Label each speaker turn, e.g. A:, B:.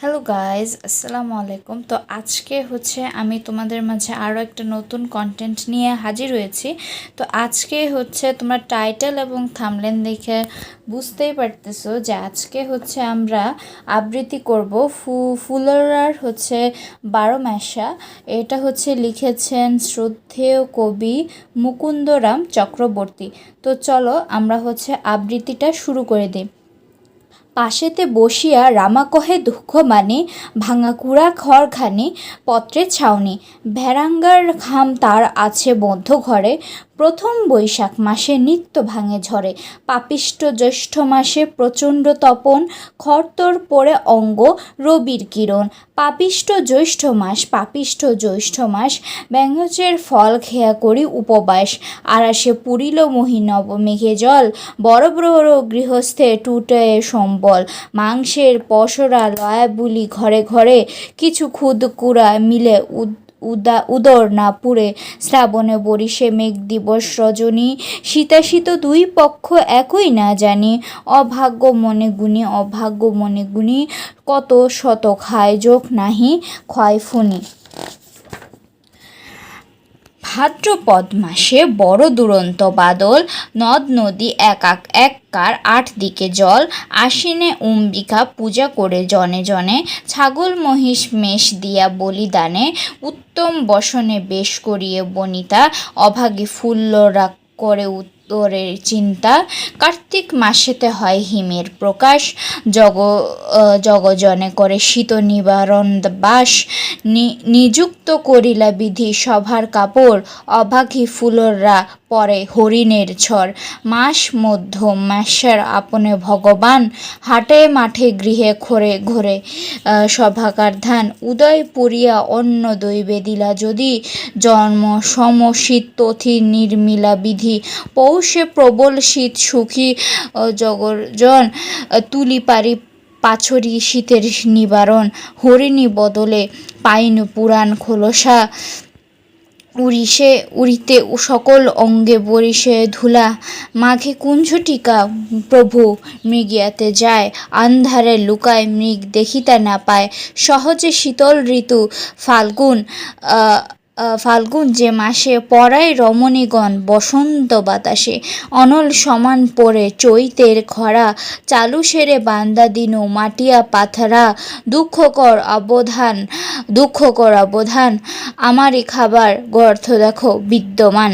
A: Hello guys আসসালামু আলাইকুম তো আজকে হচ্ছে আমি তোমাদের মাঝে আরও একটা নতুন কন্টেন্ট নিয়ে হাজির হয়েছি। তো আজকে হচ্ছে তোমরা টাইটেল এবং থামলেন দেখে বুঝতেই পারতেছো যে আজকে হচ্ছে আমরা আবৃত্তি করব ফু, ফুলরার হচ্ছে বারো মাসা। এটা হচ্ছে লিখেছেন শ্রদ্ধেয় কবি মুকুন্দরাম চক্রবর্তী। তো চলো আমরা হচ্ছে আবৃত্তিটা শুরু করে দিই। পাশেতে বসিয়া রামা কহে, দুঃখ মানে? ভাঙা কুড়া খড়খানি পত্রে ছাউনি। ভেরাঙ্গার খাম তার আছে বদ্ধ ঘরে। প্রথম বৈশাখ মাসে নিত্য ভাঙে ঝরে। পাপিষ্ট জ্যৈষ্ঠ মাসে প্রচণ্ড তপন। খরতর পড়ে অঙ্গ রবির কিরণ। পাপিষ্ট জ্যৈষ্ঠ মাস পাপিষ্ট জ্যৈষ্ঠ মাস। ব্যঙ্গচের ফল খেয়া করি উপবাস। আরাসে পুরিল মহিনব মেঘে জল। বড় বড় গৃহস্থে টুটে সম্বল মাংসের পসরা লয়া বুলি ঘরে ঘরে কিছু খুদ কুড়া মিলে উদ, উদা, উদর না পুড়ে। শ্রাবণে বরিশে মেঘ দিবস রজনী শীতাশীত দুই পক্ষ একই না জানি। অভাগ্য মনে গুণী, অভাগ্য মনে গুণী, কত শত খায় যোগ নাহি ক্ষয় ফুনি ভাদ্রপদ মাসে বড় দুরন্ত বাদল, নদ, নদী একাক এক কার আট দিকে জল, আশ্বিনে অম্বিকা পূজা করে জনে জনে, ছাগল মহিষ মেষ দিয়া বলিদানে, উত্তম বসনে বেশ করিয়ে বনিতা, অভাগী ফুল্লরা করে উত্তরের চিন্তা। কার্তিক মাসেতে হয় হিমের প্রকাশ। জগ জগজনে করে শীত নিবারণ বাস। নিযুক্ত করিলা বিধি সভার কাপড়। অভাগী ফুলরা পরে হরিণের ছর মাস মধ্য মাসের আপনে ভগবান হাটে মাঠে গৃহে ঘরে ঘরে সভাকার ধান উদয় পুরিয়া অন্ন দৈবে দিলা। যদি জন্ম সম শীত তথি নির্মিলা বিধি, পৌষে প্রবল শীত সুখী জগর্জন তুলি পারি পাছরি শীতের নিবারণ। হরিণী বদলে পাইন পুরাণ খোলসা। উড়িষে, উড়িতে সকল অঙ্গে বরিষে ধুলা। মাঘে কুঞ্জটিকা প্রভু মৃগিয়াতে যায়, আন্ধারে লুকায় মৃগ দেখিতে না পায়। সহজে শীতল ঋতু, ফাল্গুন ফাল্গুন যে মাসে পড়ায় রমণীগণ বসন্ত বাতাসে অনল সমান পরে চৈতের খরা চালু সেরে বান্দা দিনু মাটিয়া পাথরা, দুঃখকর অবধান দুঃখকর অবধান, আমারই খাবার গর্থ দেখো বিদ্যমান।